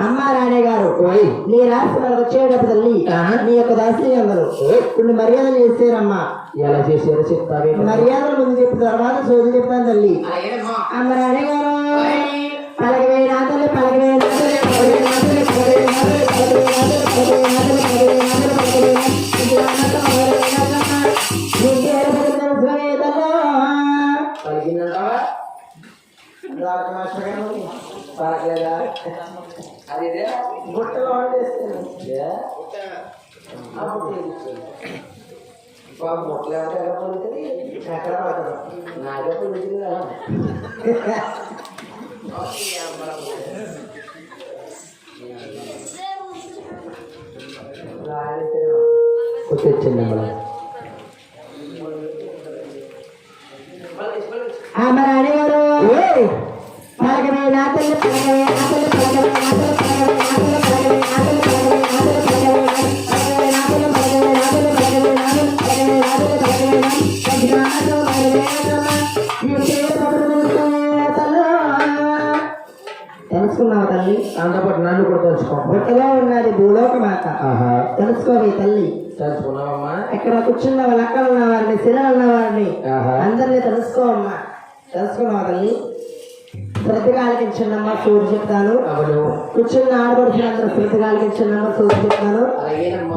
అమ్మ రాణి గారు నీ రాష్ట్ర మనకు వచ్చేటప్పుడు తల్లి నీ యొక్క దాసి అందరు. కొన్ని మర్యాదలు చేశారమ్మా. ఎలా చేశారో చెప్తావే మర్యాదలు ముందు చెప్పిన తర్వాత సోది చెప్తాను తల్లి. అమ్మ రాణి గారు వాళ్ళ మొక్కలు ఎవరు ఎలా పొందుతుంది ఎక్కడ పడదు నాగా పొందుతుంది కదా. మరి అడిగారు పలకమే నా తల్లి పలకమే నా తల్లి పలకమే బుట్టలో ఉన్నది భూలోక మాత తెలుసుకోవే తల్లి తెలుసుకున్నావమ్మా ఇక్కడ కూర్చున్న వాళ్ళ అక్కడ ఉన్న వారిని శిలలు ఉన్న వారిని అందరినీ తెలుసుకోమ్మా తెలుసుకున్నావా తల్లి శ్రద్ధగా ఆలకించండమ్మా సూర్డు చెప్తాను అవును కూర్చున్న ఆడపడుచులందరూ శ్రద్ధగా ఆలకించండమ్మా సూర్డు చెప్తాను అలాగేనమ్మా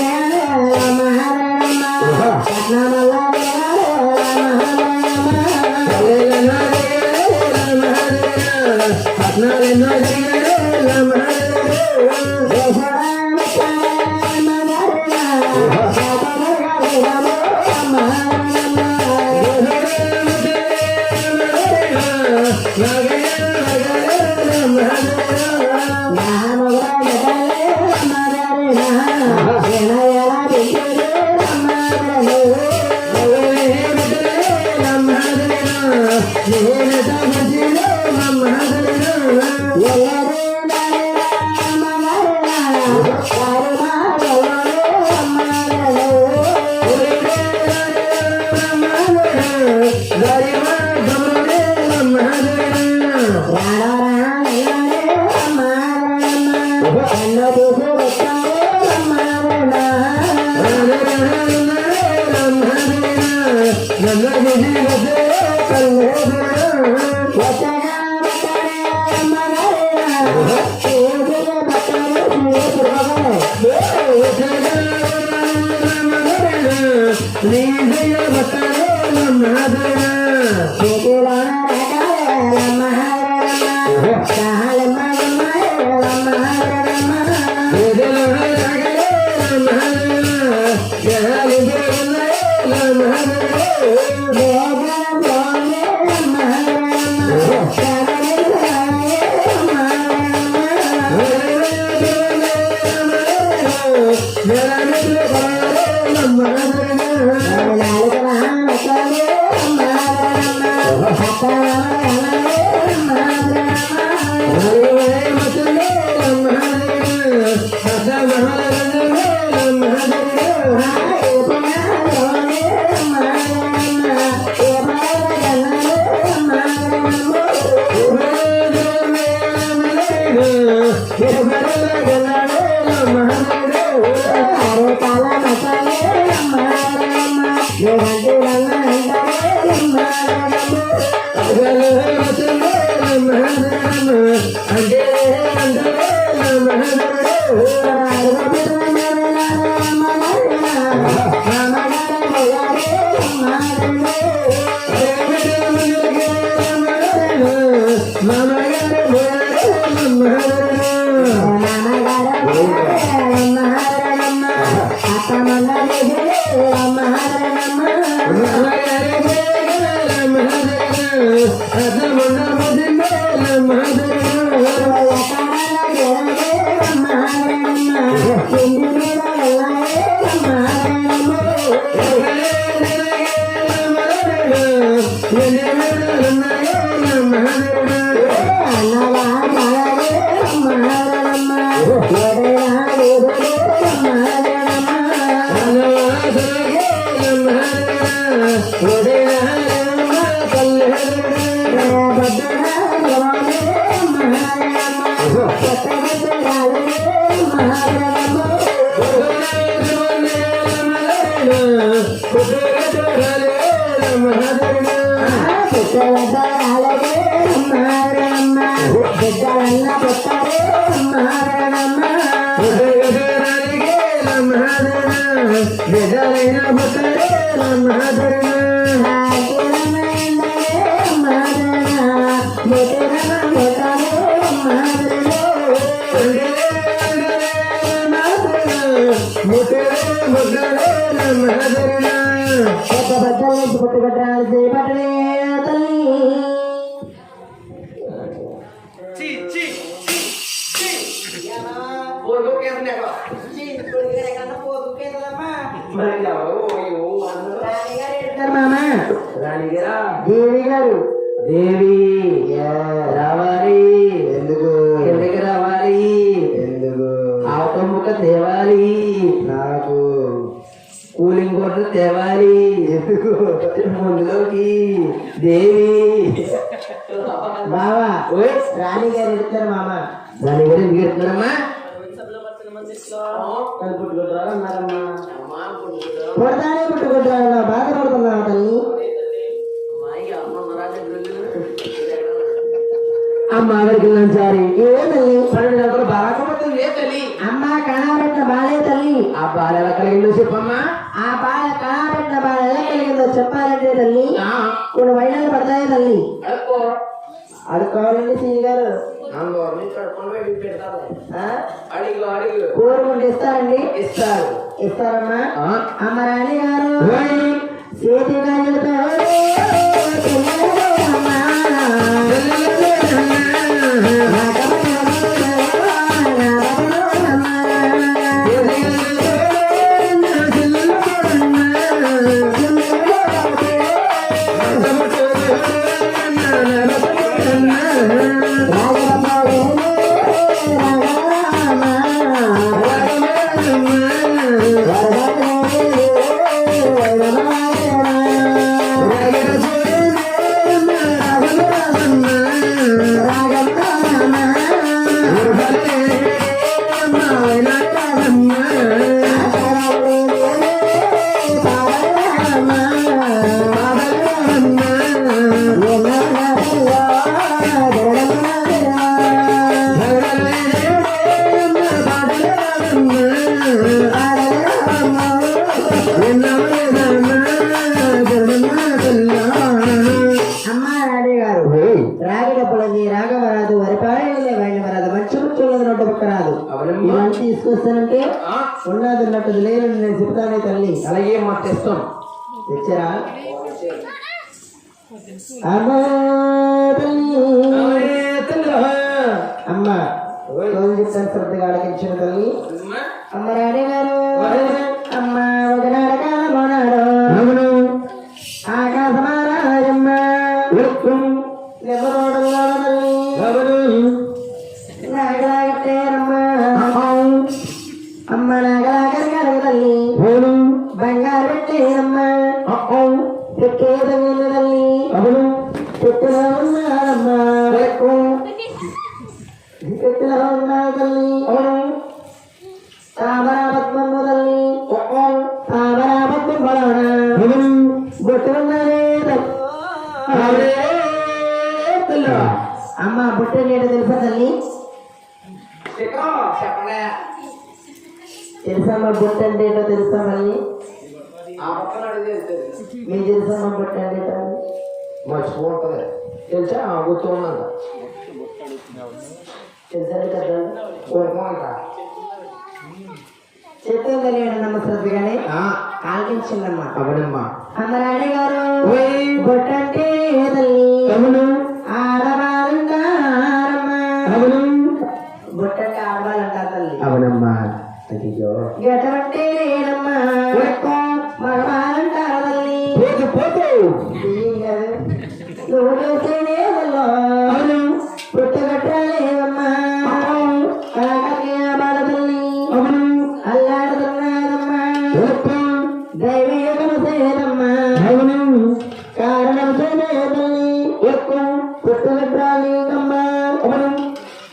Yeah. Well, మామ రాణిగిరా దేవి గారు దేవి తేవాలి. నాకు కూలింగ్ కొట్టు తేవాలి. ఎందుకు ముందులోకి. దేవి. బావా ఓయ్ రాణి గారు ఎడతారు మామ దాని గురించి ఎందుకు ఎడుతున్నారమ్మా పుడతానే పుట్టుకుంటాను బాధపడుతున్నావు తల్లి అమ్మ ఎవరికి సారి. ఏ తల్లి పన్నెండు గంటలు బాగా ఏ తల్లి అమ్మ కణాబెట్టిన బాలే తల్లి ఆ బాల ఎలా కలిగిందో చెప్పమ్మా. ఆ బాల కణాబెట్టిన బాల ఎలా కలిగిందో చెప్పాలంటే తల్లి కొన్ని వైనాలు పడతాయి తల్లి. అడుకోవాలండి సీ గారు. కోరుకుంటే ఇస్తారండి? ఇస్తారు. ఇస్తారమ్మా. ఆ, అమ్మ రాణి గారు ఓయ్. చేతి అమ్మా. రాణి గారు రాగి డబ్బులది రాగవరాదు వరిపాయలే వైనవరాదు మంచి ముచ్చులది నోటు పక్క రాదు. ఇవన్నీ తీసుకొస్తానంటే ఉన్నది ఉన్నట్టు లేదు నేను చెప్తానే తల్లి. అలాగే మా తెస్తాం. తెచ్చరా? అమ్మా రోజు చెప్తాను శ్రద్ధగా ఆలకించిన తల్లి. అమ్మ. రాణి గారు. పెట్టిలో ఉన్నారు తల్లి తామరాపద్మము తల్లి తామరాపద్మం బలవన అమ్మ బుట్ట నీట తెలుసా? తల్లి అంటే ఏంటో తెలుసా మళ్ళీ మీకు అంటే మర్చిపోతుంది తెలుసా గుర్తున్నంత తెలుసా కదా కోరుకోమంట చెప్తే తెలియడమ్మ శ్రద్ధగానే ఆ, ఆలకించిందమ్మా అవునమ్మా. అమ్మరాణి గారు ఓయ్. బొట్టంటే తల్లి అవును. ఆడవాళ్ళంటారమ్మా అవును. బొట్టంటే ఆడవాళ్ళంటారు తల్లి. అవునమ్మా. అయ్యో గెటమంటే లేదమ్మా మగవాళ్ళంటారు తల్లి. పోతు పోతు. ఏం కాదు. నువ్వు చేసేదే తల్లి ఒక్క పుట్టగట్టాలేవమ్మా అవును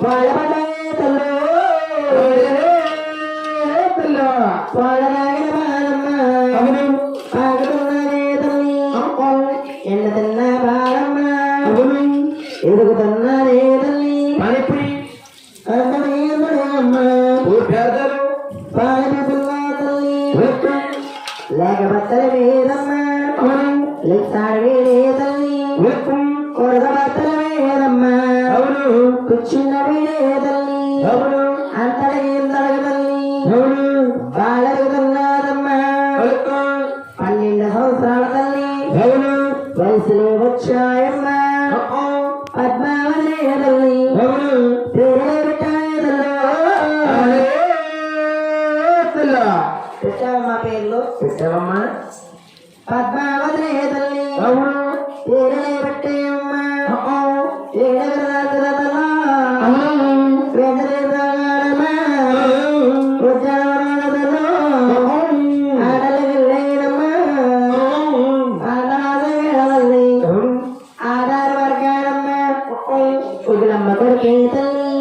వాళ్ళపడే తల్లి పిల్ల బాలమ్మ అవును ఆగుతున్నదే తల్లి ఎండ తిన్న బాలమ్మ అవును ఎదుగుతున్నదే తల్లి పానిపురి అందమేమమ్మ పేదలు పాలపుతున్న తల్లి లేకపోతే వేదమ్మ అవును లెక్సాడు తల్లి. అవును. కూర్చున్న వేరే తల్లి. అవును. అంతడగేం తడగ తల్లి. అవును. బాలగుతున్నదమ్మ ఒక్క పన్నెండు సంవత్సరాల తల్లి. అవును. వయసులో వచ్చాయమ్మ. పద్మావతి తల్లి. అవును.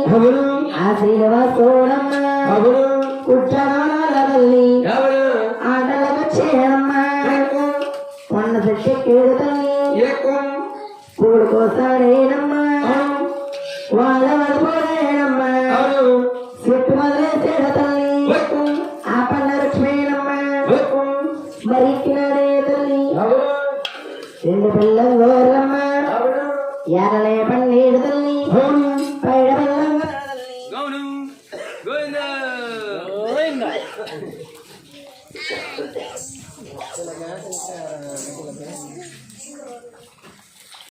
తల్లి అవును ఆ శ్రీనివాసోడమ్మ అవును ఉద్యానవనాల తల్లి అవును ఆటలకు చేయడమ్మ కొండ చెట్టు కేడు తల్లి. ఏకం. పూడు